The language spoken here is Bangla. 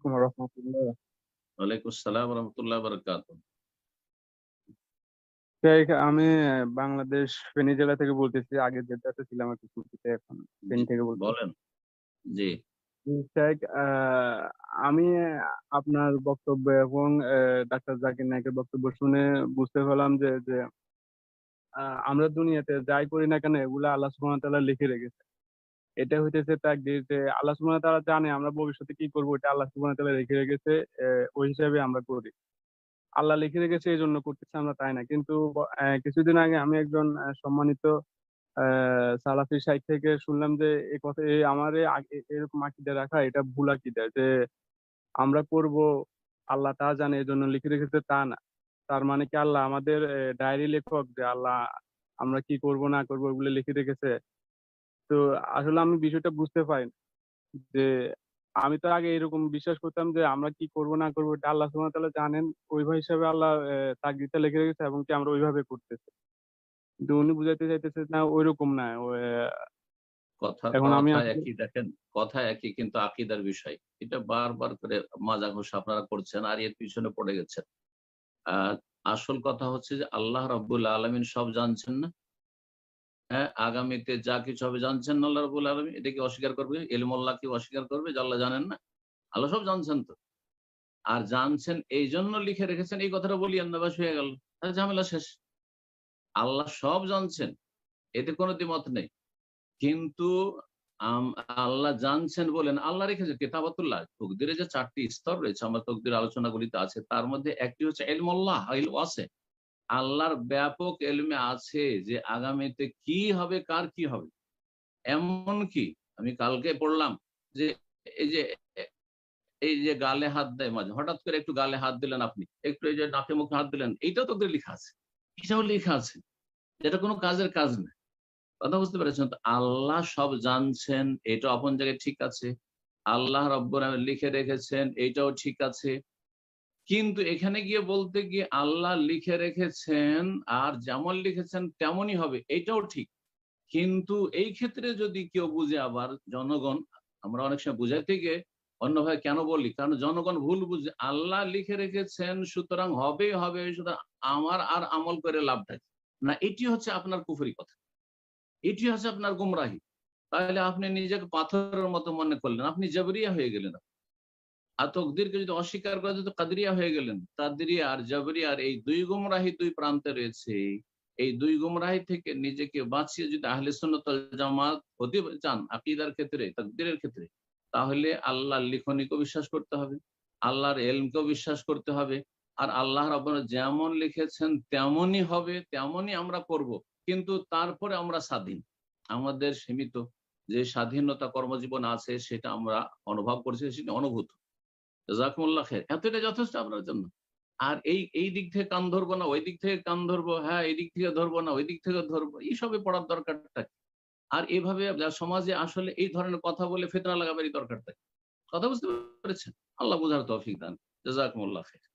আলাইকুম রহমতুল্লাহ। ওয়ালাইকুম আসসালাম রহমতুল্লাহ বারকাত আমি বাংলাদেশ ফেনী জেলা থেকে বলতেছি আগে জেদ্দাতে ছিলাম এখন ফেনী থেকে বলেন জি। আমি আপনার বক্তব্য এবং ডাক্তার জাকির নায়কের বক্তব্য শুনে বুঝতে পারলাম যে যে আমরা দুনিয়াতে যাই করি না কেন এগুলো আল্লাহ সুবহানাহু ওয়া তাআলা লিখে রেখেছে। এটা হইতেছে তাকদীর যে আল্লাহ সুবহানাহু ওয়া তাআলা জানে আমরা ভবিষ্যতে কি করব, এটা আল্লাহ সুবহানাহু ওয়া তাআলা লিখে রেখেছে ওই হিসাবে আমরা করি। আল্লাহ লিখে রেখেছে এই জন্য করতেছি আমরা তাই না? কিন্তু কিছুদিন আগে আমি একজন সম্মানিত সালাফি শাইখ থেকে শুনলাম যে এই কথা এই আমার এরকম আকিদা রাখা, এটা ভুল আকিদা যে আমরা করব, আল্লাহ তা জানে এই জন্য লিখে রেখেছে তা না। তার মানে কি আল্লাহ আমাদের ডায়েরি লেখক যে আল্লাহ আমরা কি করব, না করব ওগুলো লিখে রেখেছে। তো আসলে আমি বিষয়টা বুঝতে পারি না। যে আমি তো আগে এরকম বিশ্বাস করতাম যে আমরা কি করব না করব এটা আল্লাহ সুবহানাহু তাআলা জানেন। ওইভাবে হিসাবে আল্লাহ তাকদিরটা লিখে রেখেছে এবং কি আমরা ওইভাবে করতেছি। কিন্তু উনি বুঝাইতে চাইতেছে না ওইরকম না কথা এখন আমি একই দেখেন কথা একই কিন্তু আকিদার বিষয়। এটা বারবার করে মাজা ঘোষা আপনারা করছেন আর এর পিছনে পড়ে গেছেন। আহ, আসল কথা হচ্ছে যে আল্লাহ রব্বুল আলমিন সব জানছেন না। হ্যাঁ আগামীতে যা কিছু হবে জানছেন আল্লাহ রব্বুল আলমিন, এটা কি অস্বীকার করবে? এলমল্লাহ কি অস্বীকার করবে? আল্লাহ জানেন না। আল্লাহ সব জানছেন তো। আর জানছেন এই জন্য লিখে রেখেছেন, এই কথাটা বলি আন্দাবাস হয়ে গেল। ঝামেলা শেষ। আল্লাহ সব জানছেন, এতে কোনো দ্বিমত নেই। কিন্তু আল্লাহ জানছেন বলেন, আল্লাহ রেখেছে কেতাবাতুল্লাহ, তকদিরে যে চারটি স্তর রয়েছে, আমার তকদির আলোচনাগুলিতে আছে, তার মধ্যে একটি হচ্ছে এলমল্লাহ আছে। আল্লাহর ব্যাপক এলমে আছে যে আগামীতে কি হবে, কার কি হবে। এমন কি? আমি কালকে পড়লাম যে এই যে এই যে গালে হাত দেয় মাঝে, হঠাৎ করে একটু গালে হাত দিলেন আপনি, একটু এই যে নাকে মুখে হাত দিলেন, এইটাও তোদের লেখা আছে। এটাও লেখা আছে। যেটা কোনো কাজের কাজ না। কথা বুঝতে পেরেছেন? তো আল্লাহ সব জানছেন এটা আপন জায়গায় ঠিক আছে। আল্লাহ রব্বর লিখে রেখেছেন এইটাও ঠিক আছে। কিন্তু এখানে গিয়ে বলতে গিয়ে আল্লাহ লিখে রেখেছেন আর যেমন লিখেছেন তেমনই হবে, এটাও ঠিক। কিন্তু এই ক্ষেত্রে যদি কেউ বুঝে আবার জনগণ, আমরা অনেক সময় বুঝাইতে গিয়ে অন্যভাবে কেন বলি? কারণ জনগণ ভুল বুঝে, আল্লাহ লিখে রেখেছেন সুতরাং হবে হবে, সুতরাং আমার আর আমল করে লাভটা? না, এটি হচ্ছে আপনার কুফুরি কথা। এটি হচ্ছে আপনার গুমরাহি। তাহলে আপনি নিজেকে পাথরের মতো মনে করলেন, আপনি জবরিয়া হয়ে গেলেন। আর তকদিরকে যদি অস্বীকার করে তো কাদরিয়া হয়ে গেলেন। কাদরিয়া আর জবরিয়ার এই দুই গুমরাহি দুই প্রান্তে রয়েছে। এই দুই গুমরাহি থেকে নিজেকে বাঁচিয়ে যদি আহলে সুন্নতল জামাত হতে চান আকিদার ক্ষেত্রে, তকদিরের ক্ষেত্রে, তাহলে আল্লাহর লিখনিকেও বিশ্বাস করতে হবে, আল্লাহর এলমকেও বিশ্বাস করতে হবে। আর আল্লাহ রাব্বুল যেমন লিখেছেন, তেমনই হবে, তেমনই আমরা করব। কিন্তু তারপরে আমরা স্বাধীন। আমাদের সীমিত যে স্বাধীনতা কর্মজীবন আছে, সেটা আমরা অনুভব করছি, সেটা অনুভূত। জাজাকুমুল্লাহ খের। এতটা যথেষ্ট আপনার জন্য। আর এই এই দিক থেকে কান ধরবো না, ওই দিক থেকে কান ধরবো হ্যাঁ এই দিক থেকে ধরবো না, ওই দিক থেকে ধরবো এইসবে পড়ার দরকারটা থাকে আর এভাবে সমাজে আসলে এই ধরনের কথা বলে ফেতনা লাগাবারই দরকার থাকে কথা বুঝতে পেরেছেন? আল্লাহ বুঝার তৌফিক দান। জাজাকুমুল্লাহ খের।